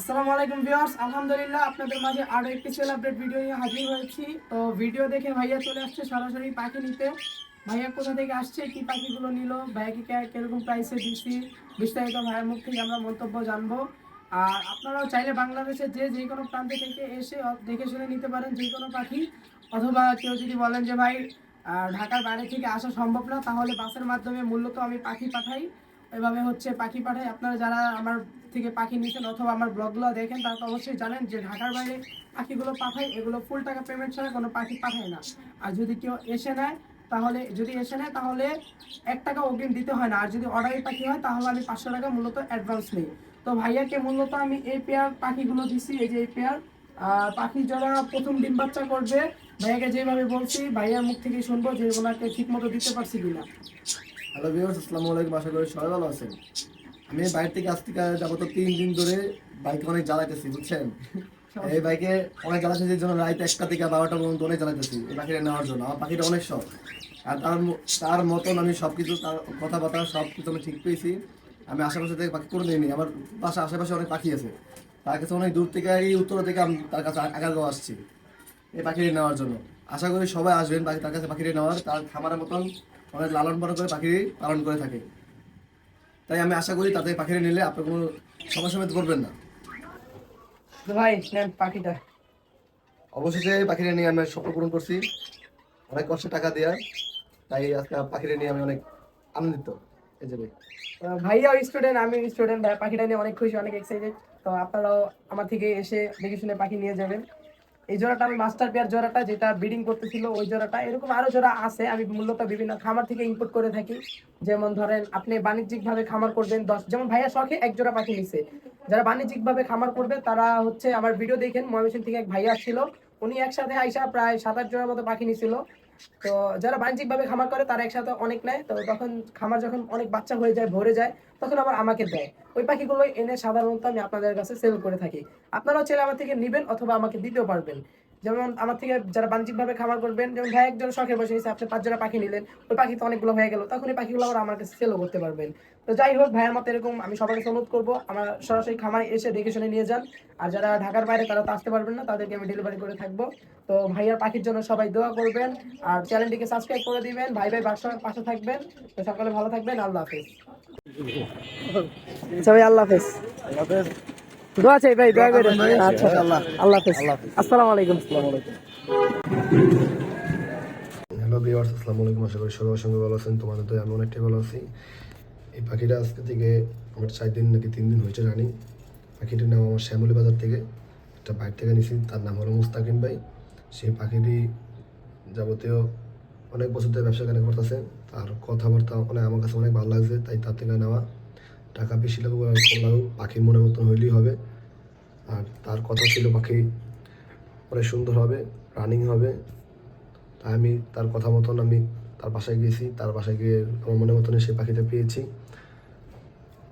আসসালামু আলাইকুম ভিউয়ার্স, আলহামদুলিল্লাহ আপনাদের মাঝে আরও একটি সেল আপডেট ভিডিও নিয়ে হাজির হয়েছি। তো ভিডিও দেখে ভাইয়া চলে আসছে সরাসরি পাখি নিতে। ভাইয়া কোথা থেকে আসছে, কি পাখিগুলো নিল ভাইয়াকে কীরকম প্রাইসে দিচ্ছি বিস্তারিত ভাইয়ের মুখ থেকে আমরা মন্তব্য জানব। আর আপনারাও চাইলে বাংলাদেশে যে যে কোনো প্রান্ত থেকে এসে দেখে শুনে নিতে পারেন যে কোনো পাখি। অথবা কেউ যদি বলেন যে, ভাই ঢাকার বাইরে থেকে আসা সম্ভব না, তাহলে বাসের মাধ্যমে মূলত আমি পাখি পাঠাই। এভাবে হচ্ছে পাখি পাঠাই আপনারা যারা আমার থেকে পাখি নিচ্ছেন অথবা আমার ব্লগগুলো দেখেন, তারা তো অবশ্যই জানেন যে ঢাকার বাইরে পাখিগুলো পাঠাই এগুলো ফুল টাকা পেমেন্ট ছাড়া কোনো পাখি পাঠায় না। আর যদি কেউ এসে নেয়, তাহলে, যদি এসে নেয়, তাহলে এক টাকা অগ্রিম দিতে হয় না। আর যদি অর্ডারি পাখি হয়, তাহলে আমি পাঁচশো টাকা মূলত অ্যাডভান্স নিই। তো ভাইয়াকে মূলত আমি এই পেয়ার পাখিগুলো দিছি, এই যে এই পেয়ার পাখি যারা প্রথম ডিম বাচ্চা করবে, ভাইয়াকে যেভাবে বলছি, ভাইয়ার মুখ থেকে শুনব যে ওনাকে ঠিক মতো দিতে পারছি কিনা। হ্যালো ভিউয়ার্স আসসালামু আলাইকুম আশা করি সবাই ভালো আছেন। আমি বাইরে থেকে আজ তিন দিন ধরে বাইকে অনেক জ্বালাইতেছি বুঝছেন? এই বাইকে অনেক জন্য রাত একটা থেকে বারোটা পর্যন্ত অনেক এই পাখিটা নেওয়ার জন্য। আমার পাখিটা অনেক শখ। আর তার তার মতন আমি সব কিছু তার কথাবার্তা সব কিছু আমি ঠিক পেয়েছি। আমি আশেপাশে থেকে পাখি করে নিইনি আমার পাশে আশেপাশে অনেক পাখি আছে। তার কাছে অনেক দূর থেকে এই উত্তর থেকে আমি তার কাছে আগারগাঁও আসছি এই পাখিটি নেওয়ার জন্য। আশা করি সবাই আসবেন তার কাছে পাখিটি নেওয়ার তার খামারের মতন অনেক লালন পালন করে পাখি পালন করে থাকে। তাই আমি আশা করি তাতে পাখিটি নিলে আপনার কোনো সমস্যা মধ্যে পড়বেন না। ভাই নেন পাখিটা। অবশেষে পাখিটা নিয়ে আমি স্বপ্ন পূরণ করছি। অনেক কষ্টে টাকা দেওয়া তাই আজকে পাখিটা নিয়ে আমি অনেক আনন্দিত। এই যে ভাইয়াও স্টুডেন্ট আমি স্টুডেন্ট ভাই পাখিটা নিয়ে অনেক খুশি অনেক এক্সাইটেড তো আপনারাও আমার থেকে এসে দেখে শুনে পাখি নিয়ে যাবেন। এই জোড়াটা আমি মাস্টার পেয়ার জোড়াটা যেটা ব্রিডিং করতেছিল, ওই জোড়াটা। এরকম আরও জোড়া আছে, আমি মূলত বিভিন্ন খামার থেকে ইম্পোর্ট করে থাকি। যেমন ধরেন, আপনি বাণিজ্যিকভাবে খামার করবেন, দশ যেমন ভাইয়া শখে এক জোড়া পাখি নিছে। যারা বাণিজ্যিকভাবে খামার করবে, তারা হচ্ছে আমার ভিডিও দেখেন, ময়মনসিংহ থেকে এক ভাইয়া ছিল উনি একসাথে আইসা প্রায় সাত আট জোড়ার মতো পাখি নিছিল। তো যারা বাণিজ্যিক ভাবে খামার করে, তারা একসাথে অনেক নেয়। তো তখন খামার যখন অনেক বাচ্চা হয়ে যায়, ভরে যায়, তখন আবার আমাকে দেয়। ওই পাখিগুলো এনে সাধারণত আমি আপনাদের কাছে সেল করে থাকি। আপনারাও চাইলে আমার থেকে নেবেন অথবা আমাকে দিতেও পারবেন। যেমন আমার থেকে যারা বাণিজ্যিক ভাবে খামার করবেন যেমন ভাই একজন শখের বসে নিচ্ছে আপনি পাঁচ জোড়া পাখি নিলেন ওই পাখি তো অনেকগুলো হয়ে গেল তখন এই পাখিগুলো আবার আমার কাছে সেলও করতে পারবেন। তো যাই হোক ভাইয়ের মতো এরকম আমি সবার কাছে অনুরোধ করব আমার সরাসরি খামারে এসে দেখে শুনে নিয়ে যান। আর যারা ঢাকার বাইরে তারা তো আসতে পারবেন না তাদেরকে আমি ডেলিভারি করে থাকব। তো ভাইয়ার পাখির জন্য সবাই দোয়া করবেন আর চ্যানেলটিকে সাবস্ক্রাইব করে দিবেন ভাই ভাই বাসার পাশে থাকবেন। তো সকলে ভালো থাকবেন আল্লাহ হাফেজ। সবাই আল্লাহ হাফেজ। দোয়া চাই ভাই দোয়া করে আচ্ছা আল্লাহ আল্লাহ হাফেজ। আসসালামু আলাইকুম। হ্যালো ভিউয়ার্স আসসালামু আলাইকুম। আশা করি সবার সঙ্গে ভালো আছেন তোমাদের তো আমি অনেকটাই ভালো আছি। এই পাখিটা আজকে থেকে আমার চার দিন নাকি তিন দিন হয়েছে জানি। পাখিটির নাম আমার শ্যামলী বাজার থেকে। একটা বাইর থেকে নিয়েছি তার নাম হলো মুস্তাকিম ভাই। সেই পাখিটি যাবতীয় অনেক বছর ধরে ব্যবসা কেনা করতেছে। তার কথাবার্তা অনেক আমার কাছে অনেক ভালো লাগছে তাই তার থেকে নেওয়া। টাকা বেশি লাগুক আর কম লাগুক পাখির মনের মতন হইলেই হবে। আর তার কথা ছিল পাখি অনেক সুন্দর হবে রানিং হবে। তাই আমি তার কথা মতন আমি তার বাসায় গিয়েছি, তার বাসায় গিয়ে আমার মনের মতন সেই পাখিটা পেয়েছি।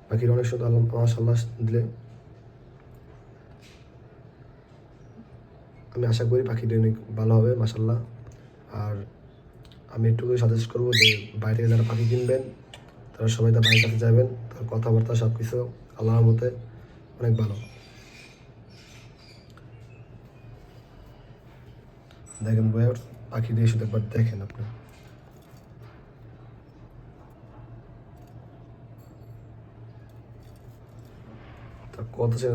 পাখির অনেক সুন্দর আল্লাহ মাশাল্লাহ দিলে। আমি আশা করি পাখিটা অনেক ভালো হবে মাসাল্লাহ আর আমি একটু সাজেস্ট করব যে বাইরে থেকে যারা পাখি কিনবেন, তারা সবাই তার ভাইয়ের কাছে যাবেন, তার কথাবার্তা সব কিছু আল্লাহর মতে অনেক ভালো। দেখেন বয়ার পাখি দিয়ে শুধু একবার দেখেন আপনি। কত ছিল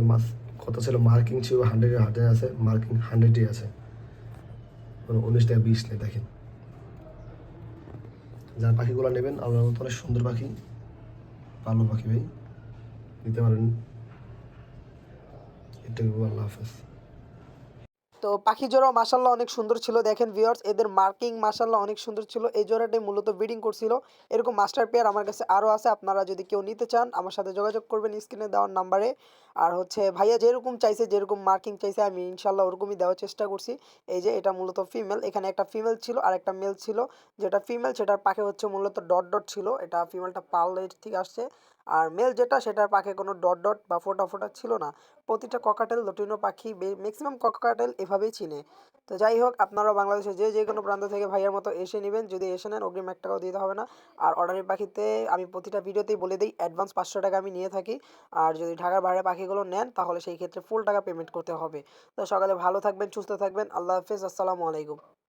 কত ছিল মার্কিং ছিল হান্ড্রেডের হান্ড্রেড আছে মার্কিং হান্ড্রেডই আছে। উনিশ থেকে বিশ নেই, দেখেন। যার পাখিগুলো নেবেন আপনার মতো অনেক সুন্দর পাখি, ভালো পাখি ভাই। নিতে পারেন। এটাকে আল্লাহ হাফেজ। তো পাখি জোড়া মাসাল্লাহ অনেক সুন্দর ছিল। দেখেন ভিউয়ার্স এদের মার্কিং মাসাল্লাহ অনেক সুন্দর ছিল। এই জোড়াটাই মূলত ব্রিডিং করছিল। এরকম মাস্টার পেয়ার আমার কাছে আরও আছে, আপনারা যদি কেউ নিতে চান, আমার সাথে যোগাযোগ করবেন স্ক্রিনে দেওয়ার নাম্বারে আর হচ্ছে, ভাইয়া যেরকম চাইছে, যেরকম মার্কিং চাইছে, আমি ইনশাল্লাহ ওরকমই দেওয়ার চেষ্টা করছি। এই যে, এটা মূলত ফিমেল এখানে একটা ফিমেল ছিল আর একটা মেল ছিল। যেটা ফিমেল সেটার পাখে হচ্ছে মূলত ডট ডট ছিল। এটা ফিমেলটা পার্লের থেকে আসছে। আর মেল যেটা, সেটার পাখে কোনো ডট ডট বা ফোটা ফোটা ছিল না। প্রতিটা ককাটেল লটিনো পাখি ম্যাক্সিমাম ককাটেল এভাবেই চিনে। তো যাই হোক আপনারা বাংলাদেশে যে যে কোনো প্রান্ত থেকে ভাইয়ের মতো এসে নেবেন। যদি এসে নেন, অগ্রিম এক টাকাও দিতে হবে না। আর অর্ডারের পাখিতে আমি প্রতিটা ভিডিওতেই বলে দিই অ্যাডভান্স পাঁচশো টাকা আমি নিয়ে থাকি। আর যদি ঢাকার বাইরে পাখিগুলো নেন, তাহলে সেই ক্ষেত্রে ফুল টাকা পেমেন্ট করতে হবে। তো সকালে ভালো থাকবেন, সুস্থ থাকবেন। আল্লাহ হাফিজ, আসসালামু আলাইকুম।